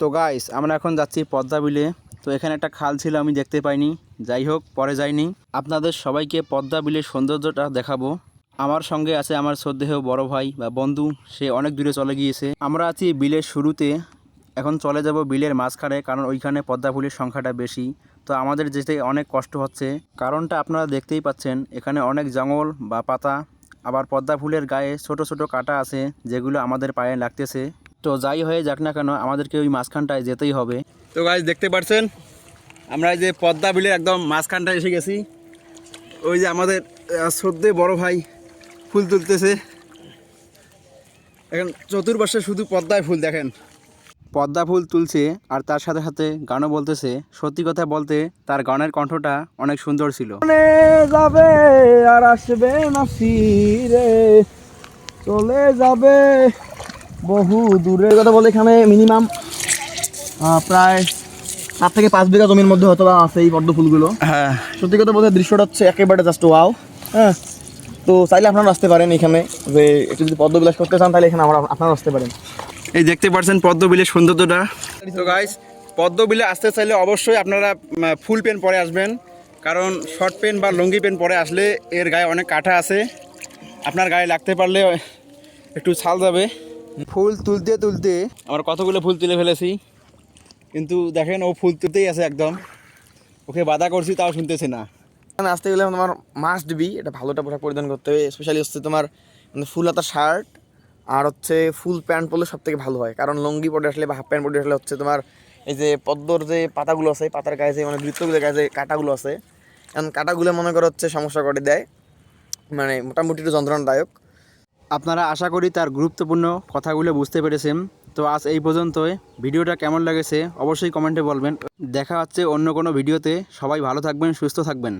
তো গাইস আমরা এখন যাচ্ছি পদ্মা বিলে। তো এখানে একটা খাল ছিল, আমি দেখতে পাইনি। যাই হোক, পরে যাইনি। আপনাদের সবাইকে পদ্মা বিলের সৌন্দর্যটা দেখাবো। আমার সঙ্গে আছে আমার শ্রদ্ধেহ বড় ভাই বা বন্ধু, সে অনেক দূরে চলে গিয়েছে। আমরা আছি বিলের শুরুতে। এখন চলে যাব বিলের মাঝখানে, কারণ ওইখানে পদ্মা ফুলের সংখ্যাটা বেশি। তো আমাদের যেতে অনেক কষ্ট হচ্ছে। কারণটা আপনারা দেখতেই পাচ্ছেন, এখানে অনেক জঙ্গল বা পাতা। আবার পদ্মা ফুলের গায়ে ছোট ছোট কাটা আছে, যেগুলো আমাদের পায়ে লাগতেছে। তো যাই হয়ে যাক না কেন আমাদেরকে ওই মাঝখানটায় যেতেই হবে। তো গাছ দেখতে পাচ্ছেন আমরা এই যে পদ্মা বিলের একদম মাঝখানটায় এসে গেছি। ওই যে আমাদের শ্রদ্ধে বড় ভাই ফুল তুলতেছে। এখন চতুর্পাশে শুধু পদ্মায় ফুল দেখেন। পদ্মা ফুল তুলছে আর তার সাথে সাথে গানও বলতেছে। সত্যি কথা বলতে তার গানের কণ্ঠটা অনেক সুন্দর ছিল। যাবে আর আসবে না ফিরে। চলে যাবে বহু দূরের কথা বলে এখানে মিনিমাম প্রায় সাত থেকে পাঁচ বিঘা জমির মধ্যে হয়তো আছে এই পদ্ম ফুলগুলো। হ্যাঁ। সত্যি কথা বলতে দৃশ্যটা হচ্ছে একেবারে জাস্ট ওয়াও হ্যাঁ তো চাইলে আপনারা আসতে পারেন এখানে। যে একটু যদি পদ্ম বিলাস করতে চান তাহলে এখানে আমরা আপনারা আসতে পারেন। এই দেখতে পাচ্ছেন পদ্ম বিলের সৌন্দর্যটা। তো গাইস পদ্ম বিলে আসতে চাইলে অবশ্যই আপনারা ফুল পেন পরে আসবেন। কারণ শর্ট পেন বা লুঙ্গি পেন পরে আসলে এর গায়ে অনেক কাঁটা আছে। আপনার গায়ে লাগতে পারলে একটু ছাল যাবে। ফুল তুলতে তুলতে আমার কতগুলো ফুল তুলে ফেলেছি? কিন্তু দেখেন ও ফুল তুলতেই আছে একদম। ওকে বাধা করছি তাও শুনতেছে না। আসতে গেলে তোমার মাস্ট বি এটা ভালোটা পোশাক পরিধান করতে হবে স্পেশালি হচ্ছে তোমার মানে ফুল হাতা শার্ট আর হচ্ছে ফুল প্যান্ট পরলে সব থেকে ভালো হয়। কারণ লুঙ্গি পরে আসলে বা হাফ প্যান্ট পরে আসলে হচ্ছে তোমার এই যে পদ্মর যে পাতাগুলো আছে পাতার গায়ে যে মানে বৃত্তগুলোর গায়ে যে কাঁটাগুলো আছে কারণ কাঁটাগুলো মনে করো হচ্ছে সমস্যা করে দেয়। মানে মোটামুটি একটু যন্ত্রণাদায়ক। আপনারা আশা করি তার গুরুত্বপূর্ণ কথাগুলো বুঝতে পেরেছেন। তো আজ এই পর্যন্তই। ভিডিওটা কেমন লেগেছে অবশ্যই কমেন্টে বলবেন। দেখা হচ্ছে অন্য কোনো ভিডিওতে। সবাই ভালো থাকবেন, সুস্থ থাকবেন।